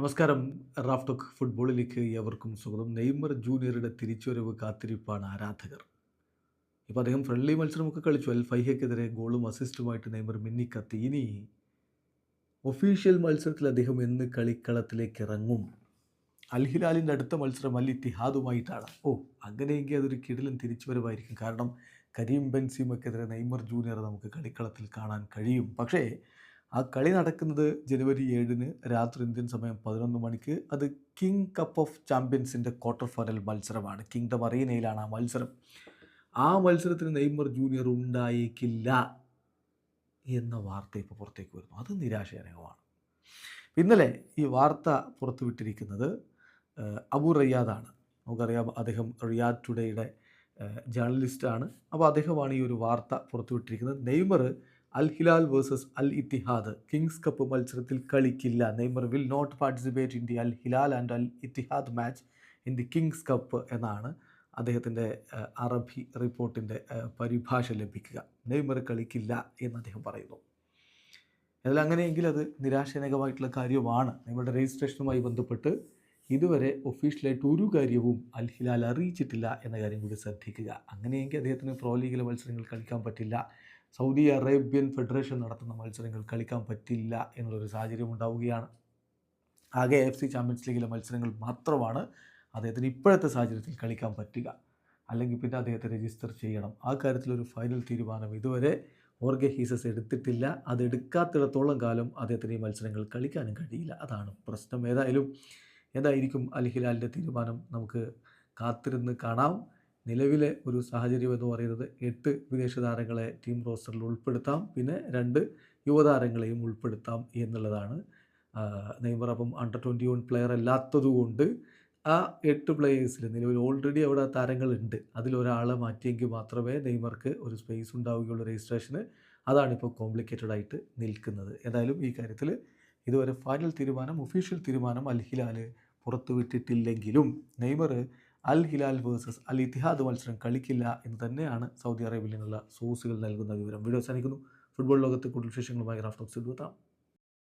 നമസ്കാരം. Raf talk ഫുട്ബോളിലേക്ക് എവർക്കും സ്വാഗതം. നെയ്മർ ജൂനിയറുടെ തിരിച്ചുവരവ് കാത്തിരിപ്പാണ് ആരാധകർ. ഇപ്പോൾ അദ്ദേഹം ഫ്രണ്ട്ലി മത്സരമൊക്കെ കളിച്ചു. അൽ ഫൈഹയ്ക്കെതിരെ ഗോളും അസിസ്റ്റുമായിട്ട് നെയ്മർ മിന്നിക്കത്തി. ഇനി ഒഫീഷ്യൽ മത്സരത്തിൽ അദ്ദേഹം എന്ന് കളിക്കളത്തിലേക്ക് ഇറങ്ങും? അൽ ഹിലാലിന്റെ അടുത്ത മത്സരം അൽ ഇത്തിഹാദുമായിട്ടാണ്. ഓ അങ്ങനെയെങ്കിൽ അതൊരു കിടിലൻ തിരിച്ചുവരവായിരിക്കും. കാരണം കരീം ബെൻസീമക്കെതിരെ നെയ്മർ ജൂനിയർ നമുക്ക് കളിക്കളത്തിൽ കാണാൻ കഴിയും. പക്ഷേ ആ കളി നടക്കുന്നത് ജനുവരി ഏഴിന് രാത്രി ഇന്ത്യൻ സമയം പതിനൊന്ന് മണിക്ക്. അത് കിങ് കപ്പ് ഓഫ് ചാമ്പ്യൻസിന്റെ ക്വാർട്ടർ ഫൈനൽ മത്സരമാണ്. കിങ്ഡം അറീനയിലാണ് ആ മത്സരം. ആ മത്സരത്തിന് നെയ്മർ ജൂനിയർ ഉണ്ടായേക്കില്ല എന്ന വാർത്ത ഇപ്പോൾ പുറത്തേക്ക് വരുന്നു. അത് നിരാശജനകമാണ്. ഇന്നലെ ഈ വാർത്ത പുറത്തുവിട്ടിരിക്കുന്നത് അബു റയ്യാദാണ്. നമുക്കറിയാം അദ്ദേഹം റിയാദ് ടുഡേയുടെ ജേർണലിസ്റ്റാണ് അപ്പോൾ അദ്ദേഹമാണ് ഈ ഒരു വാർത്ത പുറത്തുവിട്ടിരിക്കുന്നത്. Neymar Al Hilal versus Al Ittihad Kings Cup മത്സരത്തിൽ കളിക്കില്ല. Neymar will not participate in the Al Hilal and Al Ittihad match in the Kings Cup എന്നാണ് അദ്ദേഹത്തിന്റെ അറബി റിപ്പോർട്ടിന്റെ പരിഭാഷ ലഭിക്കുക. നെയ്മർ കളിക്കില്ല എന്ന് അദ്ദേഹം പറയുന്നു. എന്നാൽ അങ്ങനെയെങ്കിൽ അത് നിരാശജനകമായിട്ടുള്ള കാര്യമാണ് നിങ്ങളുടെ രജിസ്ട്രേഷനുമായി ബന്ധപ്പെട്ട് ഇതുവരെ ഒഫീഷ്യലായിട്ട് ഒരു കാര്യവും അൽ ഹിലാൽ അറിയിച്ചിട്ടില്ല എന്ന കാര്യം കൂടി ശ്രദ്ധിക്കുക. അങ്ങനെയെങ്കിൽ അദ്ദേഹത്തിന് പ്രോ ലീഗിലെ മത്സരങ്ങൾ കളിക്കാൻ പറ്റില്ല. സൗദി അറേബ്യൻ ഫെഡറേഷൻ നടത്തുന്ന മത്സരങ്ങൾ കളിക്കാൻ പറ്റില്ല എന്നുള്ളൊരു സാഹചര്യം ഉണ്ടാവുകയാണ്. ആകെ എഫ് സി ചാമ്പ്യൻസ് ലീഗിലെ മത്സരങ്ങൾ മാത്രമാണ് അദ്ദേഹത്തിന് ഇപ്പോഴത്തെ സാഹചര്യത്തിൽ കളിക്കാൻ പറ്റുക. അല്ലെങ്കിൽ പിന്നെ അദ്ദേഹത്തെ രജിസ്റ്റർ ചെയ്യണം. ആ കാര്യത്തിലൊരു ഫൈനൽ തീരുമാനം ഇതുവരെ ഓർഗെ ഹീസസ് എടുത്തിട്ടില്ല. അതെടുക്കാത്തിടത്തോളം കാലം അദ്ദേഹത്തിന് ഈ മത്സരങ്ങൾ കളിക്കാനും കഴിയില്ല. അതാണ് പ്രശ്നം. ഏതായാലും എന്തായിരിക്കും അൽ ഹിലാലിന്റെ തീരുമാനം? നമുക്ക് കാത്തിരുന്ന് കാണാം. നിലവിലെ ഒരു സാഹചര്യം എന്ന് പറയുന്നത് എട്ട് വിദേശ താരങ്ങളെ ടീം റോസ്റ്ററിൽ ഉൾപ്പെടുത്താം. പിന്നെ രണ്ട് യുവതാരങ്ങളെയും ഉൾപ്പെടുത്താം എന്നുള്ളതാണ്. നെയ്മർ അപ്പം അണ്ടർ ട്വന്റി വൺ പ്ലെയർ അല്ലാത്തതുകൊണ്ട് ആ എട്ട് പ്ലേയേഴ്സിൽ നിലവിൽ ഓൾറെഡി അവിടെ താരങ്ങളുണ്ട്. അതിലൊരാളെ മാറ്റിയെങ്കിൽ മാത്രമേ നെയ്മർക്ക് ഒരു സ്പേസ് ഉണ്ടാവുകയുള്ളൂ രജിസ്ട്രേഷന് അതാണിപ്പോൾ കോംപ്ലിക്കേറ്റഡ് ആയിട്ട് നിൽക്കുന്നത്. ഏതായാലും ഈ കാര്യത്തിൽ ഇതുവരെ ഫൈനൽ തീരുമാനം ഒഫീഷ്യൽ തീരുമാനം Al Hilal പുറത്തുവിട്ടിട്ടില്ലെങ്കിലും Neymar Al Hilal versus Al Ittihad മത്സരം കളിക്കില്ല എന്ന് തന്നെയാണ് സൗദി അറേബ്യയിൽ നിന്നുള്ള സോഴ്സുകൾ നൽകുന്ന വിവരം. വീഡിയോ അവസാനിക്കുന്നു. ഫുട്ബോൾ ലോകത്ത് കൂടുതൽ വിശേഷങ്ങളുമായി റാഫ്റ്റോക്സ് എത്താം